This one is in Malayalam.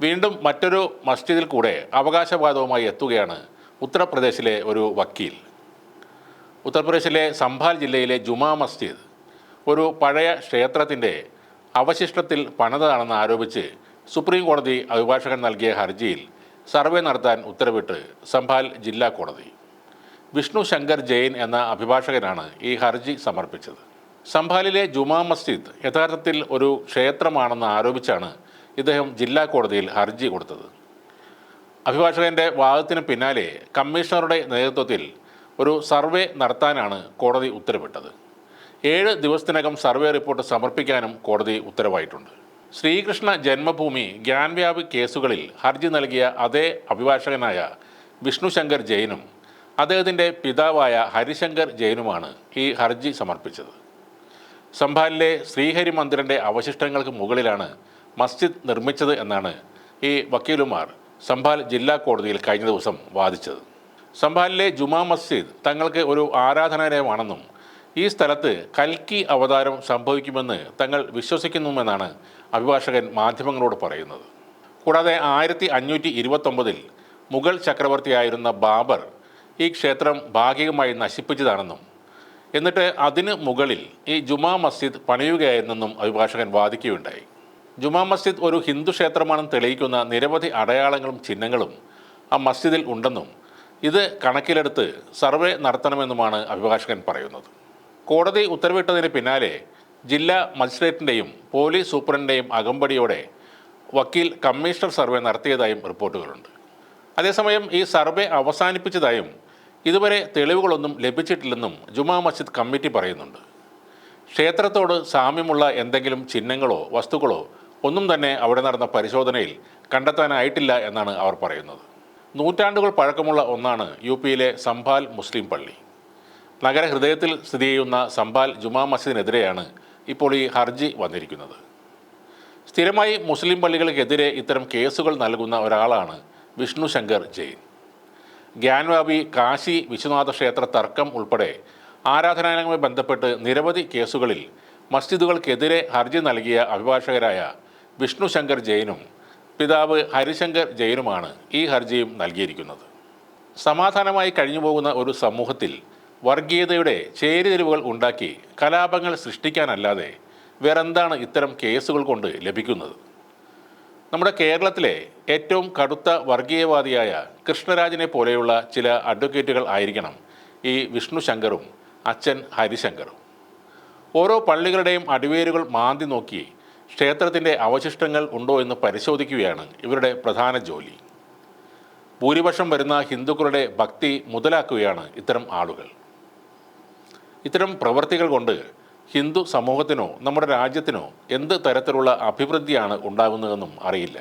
വീണ്ടും മറ്റൊരു മസ്ജിദിൽ കൂടെ അവകാശവാദവുമായി എത്തുകയാണ് ഉത്തർപ്രദേശിലെ ഒരു വക്കീൽ. ഉത്തർപ്രദേശിലെ സംഭാൽ ജില്ലയിലെ ജുമാ മസ്ജിദ് ഒരു പഴയ ക്ഷേത്രത്തിന്റെ അവശിഷ്ടത്തിൽ പണിതാണെന്ന് ആരോപിച്ച് സുപ്രീം കോടതി അഭിഭാഷകൻ നൽകിയ ഹർജിയിൽ സർവേ നടത്താൻ ഉത്തരവിട്ട് സംഭാൽ ജില്ലാ കോടതി. വിഷ്ണു ശങ്കർ ജെയിൻ എന്ന അഭിഭാഷകനാണ് ഈ ഹർജി സമർപ്പിച്ചത്. സംഭാലിലെ ജുമാ മസ്ജിദ് യഥാർത്ഥത്തിൽ ഒരു ക്ഷേത്രമാണെന്ന് ആരോപിച്ചാണ് ഇദ്ദേഹം ജില്ലാ കോടതിയിൽ ഹർജി കൊടുത്തത്. അഭിഭാഷകന്റെ വാദത്തിന് പിന്നാലെ കമ്മീഷണറുടെ നേതൃത്വത്തിൽ ഒരു സർവേ നടത്താനാണ് കോടതി ഉത്തരവിട്ടത്. ഏഴ് ദിവസത്തിനകം സർവേ റിപ്പോർട്ട് സമർപ്പിക്കാനും കോടതി ഉത്തരവായിട്ടുണ്ട്. ശ്രീകൃഷ്ണ ജന്മഭൂമി ഗ്യാൻവ്യാപി കേസുകളിൽ ഹർജി നൽകിയ അതേ അഭിഭാഷകനായ വിഷ്ണു ശങ്കർ ജെയിനും അദ്ദേഹത്തിന്റെ പിതാവായ ഹരിശങ്കർ ജെയിനുമാണ് ഈ ഹർജി സമർപ്പിച്ചത്. സംഭാലിലെ ശ്രീഹരി മന്ദിരന്റെ അവശിഷ്ടങ്ങൾക്ക് മുകളിലാണ് മസ്ജിദ് നിർമ്മിച്ചത് എന്നാണ് ഈ വക്കീലുമാർ സംഭാൽ ജില്ലാ കോടതിയിൽ കഴിഞ്ഞ ദിവസം വാദിച്ചത്. സംഭാലിലെ ജുമാ മസ്ജിദ് തങ്ങൾക്ക് ഒരു ആരാധനാലയമാണെന്നും ഈ സ്ഥലത്ത് കൽക്കി അവതാരം സംഭവിക്കുമെന്ന് തങ്ങൾ വിശ്വസിക്കുന്നുവെന്നാണ് അഭിഭാഷകൻ മാധ്യമങ്ങളോട് പറയുന്നത്. കൂടാതെ ആയിരത്തി അഞ്ഞൂറ്റി ഇരുപത്തൊമ്പതിൽ മുഗൾ ചക്രവർത്തിയായിരുന്ന ബാബർ ഈ ക്ഷേത്രം ഭാഗികമായി നശിപ്പിച്ചതാണെന്നും എന്നിട്ട് അതിന് മുകളിൽ ഈ ജുമാ മസ്ജിദ് പണിയുകയായിരുന്നെന്നും അഭിഭാഷകൻ വാദിക്കുകയുണ്ടായി. ജുമാ മസ്ജിദ് ഒരു ഹിന്ദു ക്ഷേത്രമാണെന്ന് തെളിയിക്കുന്ന നിരവധി അടയാളങ്ങളും ചിഹ്നങ്ങളും ആ മസ്ജിദിൽ ഉണ്ടെന്നും ഇത് കണക്കിലെടുത്ത് സർവേ നടത്തണമെന്നുമാണ് അഭിഭാഷകൻ പറയുന്നത്. കോടതി ഉത്തരവിട്ടതിന് പിന്നാലെ ജില്ലാ മജിസ്ട്രേറ്റിന്റെയും പോലീസ് സൂപ്രണ്ടിന്റെയും അകമ്പടിയോടെ വക്കീൽ കമ്മീഷണർ സർവേ നടത്തിയതായും റിപ്പോർട്ടുകളുണ്ട്. അതേസമയം ഈ സർവേ അവസാനിപ്പിച്ചതായും ഇതുവരെ തെളിവുകളൊന്നും ലഭിച്ചിട്ടില്ലെന്നും ജുമാ മസ്ജിദ് കമ്മിറ്റി പറയുന്നുണ്ട്. ക്ഷേത്രത്തോട് സാമ്യമുള്ള എന്തെങ്കിലും ചിഹ്നങ്ങളോ വസ്തുക്കളോ ഒന്നും തന്നെ അവിടെ നടന്ന പരിശോധനയിൽ കണ്ടെത്താനായിട്ടില്ല എന്നാണ് അവർ പറയുന്നത്. നൂറ്റാണ്ടുകൾ പഴക്കമുള്ള ഒന്നാണ് യു പിയിലെ സംഭാൽ മുസ്ലിം പള്ളി. നഗരഹൃദയത്തിൽ സ്ഥിതി ചെയ്യുന്ന സംഭാൽ ജുമാ മസ്ജിദിനെതിരെയാണ് ഇപ്പോൾ ഈ ഹർജി വന്നിരിക്കുന്നത്. സ്ഥിരമായി മുസ്ലിം പള്ളികൾക്കെതിരെ ഇത്തരം കേസുകൾ നൽകുന്ന ഒരാളാണ് വിഷ്ണു ശങ്കർ ജെയിൻ. ഗ്യാൻവാബി കാശി വിശ്വനാഥ ക്ഷേത്ര തർക്കം ഉൾപ്പെടെ ആരാധനാലയങ്ങളുമായി ബന്ധപ്പെട്ട് നിരവധി കേസുകളിൽ മസ്ജിദുകൾക്കെതിരെ ഹർജി നൽകിയ അഭിഭാഷകരായ വിഷ്ണു ശങ്കർ ജെയിനും പിതാവ് ഹരിശങ്കർ ജെയിനുമാണ് ഈ ഹർജിയും നൽകിയിരിക്കുന്നത്. സമാധാനമായി കഴിഞ്ഞുപോകുന്ന ഒരു സമൂഹത്തിൽ വർഗീയതയുടെ ചേരിതിരിവുകൾ ഉണ്ടാക്കി കലാപങ്ങൾ സൃഷ്ടിക്കാനല്ലാതെ വേറെന്താണ് ഇത്തരം കേസുകൾ കൊണ്ട് ലഭിക്കുന്നത്? നമ്മുടെ കേരളത്തിലെ ഏറ്റവും കടുത്ത വർഗീയവാദിയായ കൃഷ്ണരാജിനെ പോലെയുള്ള ചില അഡ്വക്കേറ്റുകൾ ആയിരിക്കണം ഈ വിഷ്ണു ശങ്കറും അച്ഛൻ ഹരിശങ്കറും. ഓരോ പള്ളികളുടെയും അടിവേരുകൾ മാന്തി നോക്കി ക്ഷേത്രത്തിന്റെ അവശിഷ്ടങ്ങൾ ഉണ്ടോ എന്ന് പരിശോധിക്കുകയാണ് ഇവരുടെ പ്രധാന ജോലി. ഭൂരിപക്ഷം വരുന്ന ഹിന്ദുക്കളുടെ ഭക്തി മുതലാക്കുകയാണ് ഇത്തരം ആളുകൾ. ഇത്തരം പ്രവൃത്തികൾ കൊണ്ട് ഹിന്ദു സമൂഹത്തിനോ നമ്മുടെ രാജ്യത്തിനോ എന്ത് തരത്തിലുള്ള അഭിവൃദ്ധിയാണ് ഉണ്ടാകുന്നതെന്നും അറിയില്ല.